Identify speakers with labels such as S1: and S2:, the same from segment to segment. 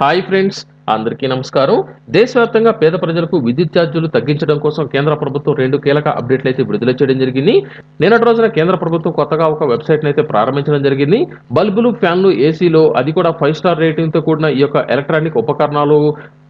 S1: Hi friends అందరికీ నమస్కారం. దేశవ్యాప్తంగా పేద ప్రజలకు విద్యుత్ ఛార్జీలు తగ్గించడం కోసం కేంద్ర ప్రభుత్వం రెండు కీలక అప్డేట్లు అయితే విడుదల చేయడం జరిగింది. నిన్నటి రోజున కేంద్ర ప్రభుత్వం కొత్తగా ఒక వెబ్సైట్ అయితే ప్రారంభించడం జరిగింది. బల్బులు ఫ్యాన్లు ఏసీలో అది కూడా ఫైవ్ స్టార్ రేటింగ్తో కూడిన ఈ యొక్క ఎలక్ట్రానిక్ ఉపకరణాలు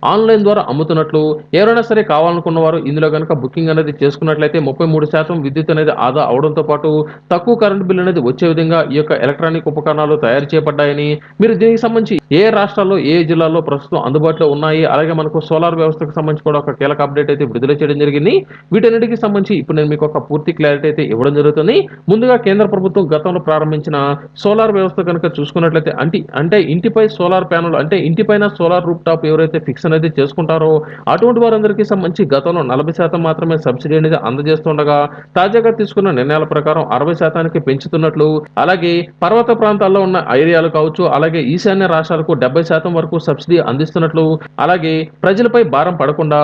S1: ఆన్లైన్ ద్వారా అమ్ముతున్నట్లు ఎవరైనా సరే కావాలనుకున్న వారు ఇందులో కనుక బుకింగ్ అనేది చేసుకున్నట్లయితే ముప్పై మూడు శాతం విద్యుత్ అనేది ఆదా అవడంతో పాటు తక్కువ కరెంట్ బిల్ అనేది వచ్చే విధంగా ఈ యొక్క ఎలక్ట్రానిక్ ఉపకరణాలు తయారు చేయబడ్డాయని మీరు దీనికి సంబంధించి ఏ రాష్ట్రాల్లో ఏ జిల్లాల్లో ప్రస్తుతం అందుబాటులో ఉన్నాయి? అలాగే మనకు సోలార్ వ్యవస్థకు సంబంధించి కూడా ఒక కీలక అప్డేట్ అయితే విడుదల చేయడం జరిగింది. వీటన్నిటికి సంబంధించి ఇప్పుడు నేను మీకు ఒక పూర్తి క్లారిటీ అయితే ఇవ్వడం జరుగుతుంది. ముందుగా కేంద్ర ప్రభుత్వం గతంలో ప్రారంభించిన సోలార్ వ్యవస్థ కనుక చూసుకున్నట్లయితే అంటే అంటే ఇంటిపై సోలార్ ప్యానల్ అంటే ఇంటిపైన సోలార్ రూప్ టాప్ ఎవరైతే ఫిక్స్ అనేది చేసుకుంటారో. అటువంటి వారందరికీ సంబంధించి గతంలో నలభై శాతం మాత్రమే సబ్సిడీ అనేది అందజేస్తుండగా తాజాగా తీసుకున్న నిర్ణయాల ప్రకారం అరవై శాతానికి పెంచుతున్నట్లు అలాగే పర్వత ప్రాంతాల్లో ఉన్న ఏరియాలు కావచ్చు అలాగే ఈశాన్య రాష్ట్రాలకు డెబ్బై శాతం వరకు సబ్సిడీ అందిస్తున్నట్లు అలాగే ప్రజలపై భారం పడకుండా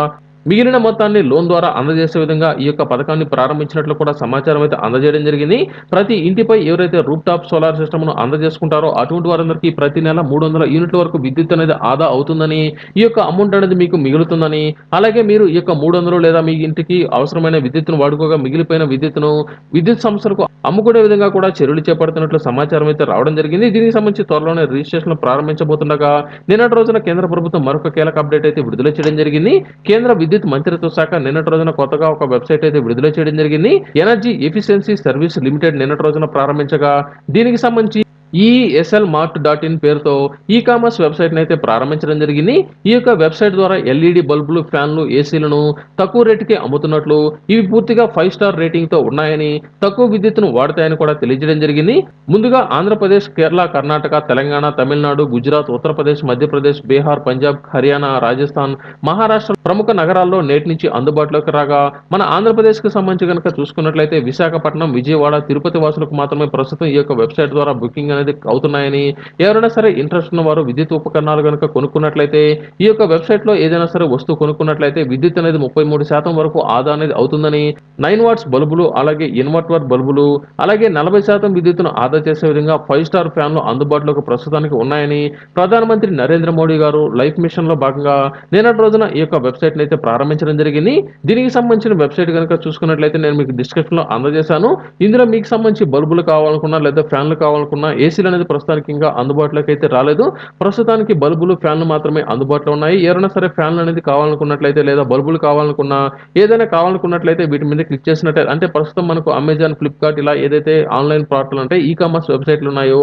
S1: మిగిలిన మొత్తాన్ని లోన్ ద్వారా అందజేసే విధంగా ఈ యొక్క పథకాన్ని ప్రారంభించినట్లు కూడా సమాచారం అయితే అందజేయడం జరిగింది. ప్రతి ఇంటిపై ఎవరైతే రూప్ టాప్ సోలార్ సిస్టమ్ను అందజేసుకుంటారో అటువంటి వారందరికీ ప్రతి నెల మూడు వందల యూనిట్ల వరకు విద్యుత్ అనేది ఆదా అవుతుందని ఈ యొక్క అమౌంట్ అనేది మీకు మిగులుతుందని అలాగే మీరు ఈ యొక్క మూడు వందలు లేదా మీ ఇంటికి అవసరమైన విద్యుత్తును వాడుకోగా మిగిలిపోయిన విద్యుత్తును విద్యుత్ సంస్థలకు అమ్ముకునే విధంగా కూడా చర్యలు చేపడుతున్నట్లు సమాచారం అయితే రావడం జరిగింది. దీనికి సంబంధించి త్వరలోనే రిజిస్ట్రేషన్ ప్రారంభించబోతుండగా నిన్నటి రోజున కేంద్ర ప్రభుత్వం మరొక కీలక అప్డేట్ అయితే విడుదల చేయడం జరిగింది. కేంద్ర విద్యుత్ మంత్రిత్వ శాఖ నిన్నటి రోజున కొత్తగా ఒక వెబ్సైట్ అయితే విడుదల చేయడం జరిగింది. ఎనర్జీ ఎఫిషియన్సీ సర్వీస్ లిమిటెడ్ నిన్నటి రోజున ప్రారంభించగా దీనికి సంబంధించి ఈ ఎస్ఎల్ మార్ట్ డాట్ ఇన్ పేరుతో ఈ కామర్స్ వెబ్సైట్ అయితే ప్రారంభించడం జరిగింది. ఈ యొక్క వెబ్సైట్ ద్వారా ఎల్ఈడి బల్బులు ఫ్యాన్లు ఏసీలను తక్కువ రేటుకే అమ్ముతున్నట్లు ఇవి పూర్తిగా ఫైవ్ స్టార్ రేటింగ్తో ఉన్నాయని తక్కువ విద్యుత్తును వాడతాయని కూడా తెలియజేయడం జరిగింది. ముందుగా ఆంధ్రప్రదేశ్ కేరళ కర్ణాటక తెలంగాణ తమిళనాడు గుజరాత్ ఉత్తరప్రదేశ్ మధ్యప్రదేశ్ బీహార్ పంజాబ్ హర్యానా రాజస్థాన్ మహారాష్ట్ర ప్రముఖ నగరాల్లో నేటి నుంచి అందుబాటులోకి రాగా మన ఆంధ్రప్రదేశ్కు సంబంధించి కనుక చూసుకున్నట్లయితే విశాఖపట్నం విజయవాడ తిరుపతి వాసులకు మాత్రమే ప్రస్తుతం ఈ యొక్క వెబ్సైట్ ద్వారా బుకింగ్ అనేది అవుతున్నాయని ఎవరైనా సరే ఇంట్రెస్ట్ ఉన్న వారు విద్యుత్ ఉపకరణాలు కనుక కొనుక్కున్నట్లయితే ఈ యొక్క వెబ్సైట్లో ఏదైనా సరే వస్తువు కొనుక్కున్నట్లయితే విద్యుత్ అనేది ముప్పై మూడు శాతం వరకు ఆదా అనేది అవుతుందని నైన్ వాట్స్ బల్బులు అలాగే ఇన్వర్టర్ బల్బులు అలాగే నలభై శాతం విద్యుత్తును ఆదా చేసే విధంగా ఫైవ్ స్టార్ ఫ్యాన్లు అందుబాటులోకి ప్రస్తుతానికి ఉన్నాయని ప్రధానమంత్రి నరేంద్ర మోడీ గారు లైఫ్ మిషన్లో భాగంగా నిన్నటి రోజున ఈ యొక్క వెబ్సైట్ అయితే ప్రారంభించడం జరిగింది. దీనికి సంబంధించిన వెబ్సైట్ కనుక చూసుకున్నట్లయితే నేను మీకు డిస్క్రిప్షన్లో అందజేశాను. ఇందులో మీకు సంబంధించి బల్బులు కావాలనుకున్నా లేదా ఫ్యాన్లు కావాలనుకున్నా ఏసీలు అనేది ప్రస్తుతానికి ఇంకా అందుబాటులోకి అయితే రాలేదు. ప్రస్తుతానికి బల్బులు ఫ్యాన్లు మాత్రమే అందుబాటులో ఉన్నాయి. ఎవరైనా సరే ఫ్యాన్లు అనేది కావాలనుకున్నట్లయితే లేదా బల్బులు కావాలనుకున్నా ఏదైనా కావాలనుకున్నట్లయితే వీటి మీద క్లిక్ చేసినట్లయితే అంటే ప్రస్తుతం మనకు అమెజాన్ ఫ్లిప్కార్ట్ ఇలా ఏదైతే ఆన్లైన్ ప్రోడక్ట్లు అంటే ఈ కామర్స్ వెబ్సైట్లు ఉన్నాయో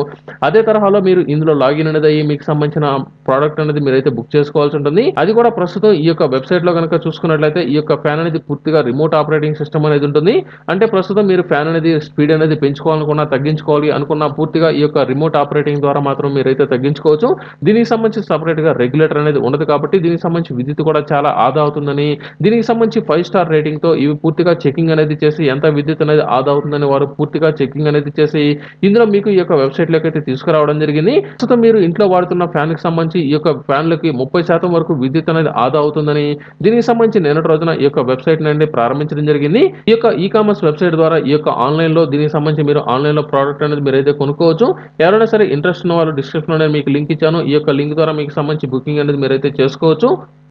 S1: అదే తరహాలో మీరు ఇందులో లాగిన్ అనేది అయ్యి మీకు సంబంధించిన ప్రోడక్ట్ అనేది మీరైతే బుక్ చేసుకోవాల్సి ఉంటుంది. అది కూడా ప్రస్తుతం ఈ యొక్క వెబ్సైట్లో కనుక చూసుకున్నట్లయితే ఈ యొక్క ఫ్యాన్ అనేది పూర్తిగా రిమోట్ ఆపరేటింగ్ సిస్టమ్ అనేది ఉంటుంది. అంటే ప్రస్తుతం మీరు ఫ్యాన్ అనేది స్పీడ్ అనేది పెంచుకోవాలనుకున్నా తగ్గించుకోవాలి అనుకున్న పూర్తిగా ఈ యొక్క రిమోట్ ఆపరేటింగ్ ద్వారా మాత్రం మీరైతే తగ్గించుకోవచ్చు. దీనికి సంబంధించి సపరేట్గా రెగ్యులేటర్ అనేది ఉండదు కాబట్టి దీనికి సంబంధించి విద్యుత్ కూడా చాలా ఆదా అవుతుందని దీనికి సంబంధించి ఫైవ్ స్టార్ రేటింగ్తో ఇవి పూర్తిగా చెకింగ్ అనేది చేసి ఎంత విద్యుత్ అనేది ఆదా అవుతుందని వారు పూర్తిగా చెకింగ్ అనేది చేసి ఇందులో మీకు ఈ యొక్క వెబ్సైట్లోకి అయితే తీసుకురావడం జరిగింది. ప్రస్తుతం మీరు ఇంట్లో వాడుతున్న ఫ్యాన్కి సంబంధించి ఈ యొక్క ఫ్యాన్లకి ముప్పై శాతం వరకు విద్యుత్ అనేది ఆదా అవుతుందని దీనికి సంబంధించి నిన్నటి రోజున ఈ యొక్క వెబ్సైట్ నుండి ప్రారంభించడం జరిగింది. ఈ యొక్క ఈ కామర్స్ వెబ్సైట్ ద్వారా ఈ యొక్క ఆన్లైన్లో దీనికి సంబంధించి మీరు ఆన్లైన్లో ప్రోడక్ట్ అనేది మీరు అయితే కొనుక్కోవచ్చు. ఎవరైనా సరే ఇంట్రెస్ట్ ఉన్న వాళ్ళు డిస్క్రిప్షన్లో మీకు లింక్ ఇచ్చాను. ఈ యొక్క లింక్ ద్వారా మీకు సంబంధించి బుకింగ్ అనేది మీరైతే చేసుకోవచ్చు.